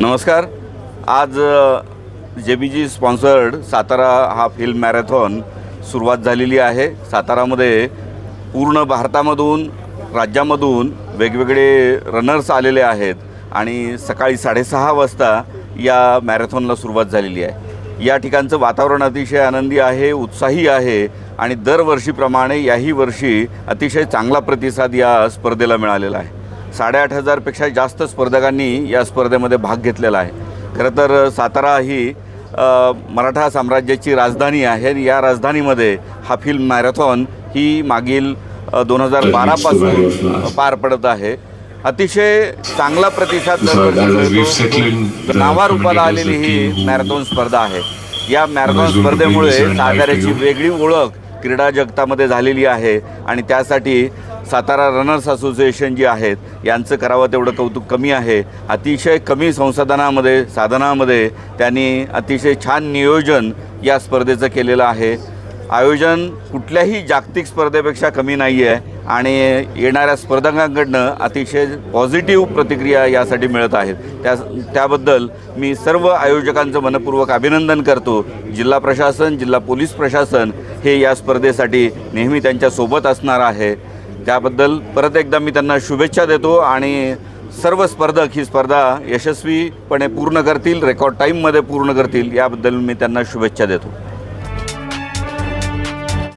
नमस्कार. आज जे बी जी स्पॉन्सर्ड सातारा हा फिल्म मॅरेथॉन सुरुवात झालेली आहे. सातारामध्ये पूर्ण भारतामधून राज्यामधून वेगवेगळे रनर्स आलेले आहेत आणि सकाळी साडेसहा वाजता या मॅरेथॉनला सुरुवात झालेली आहे. या ठिकाणचं वातावरण अतिशय आनंदी आहे उत्साही आहे आणि दरवर्षीप्रमाणे याही वर्षी अतिशय चांगला प्रतिसाद या स्पर्धेला मिळालेला आहे. साडेआठ हजारपेक्षा जास्त स्पर्धकांनी या स्पर्धेमध्ये भाग घेतलेला आहे. खरं तर सातारा ही मराठा साम्राज्याची राजधानी आहे आणि या राजधानीमध्ये हा फिल्म मॅरेथॉन ही मागील दोन हजार बारापासून पार पडत आहे. अतिशय चांगला प्रतिसाद. नावारूपाला आलेली ही मॅरेथॉन स्पर्धा आहे. या मॅरेथॉन स्पर्धेमुळे साताऱ्याची वेगळी ओळख क्रीडा जगतामध्ये झालेली आहे आणि त्यासाठी सातारा रनर्स असोसिएशन जी आहेत यांचं करावं तेवढं कौतुक कमी आहे. अतिशय कमी संसाधनामध्ये साधनामध्ये त्यांनी अतिशय छान नियोजन या स्पर्धेचं केलेलं आहे. आयोजन कुठल्याही जागतिक स्पर्धेपेक्षा कमी नाही आहे आणि येणाऱ्या स्पर्धकांकडनं अतिशय पॉझिटिव्ह प्रतिक्रिया यासाठी मिळत आहेत. त्या त्याबद्दल मी सर्व आयोजकांचं मनपूर्वक अभिनंदन करतो. जिल्हा प्रशासन जिल्हा पोलीस प्रशासन हे या स्पर्धेसाठी नेहमी त्यांच्यासोबत असणार आहे. त्याबद्दल परत एकदा मी त्यांना शुभेच्छा देतो आणि सर्व स्पर्धक ही स्पर्धा यशस्वीपणे पूर्ण करतील रेकॉर्ड टाईममध्ये पूर्ण करतील याबद्दल मी त्यांना शुभेच्छा देतो.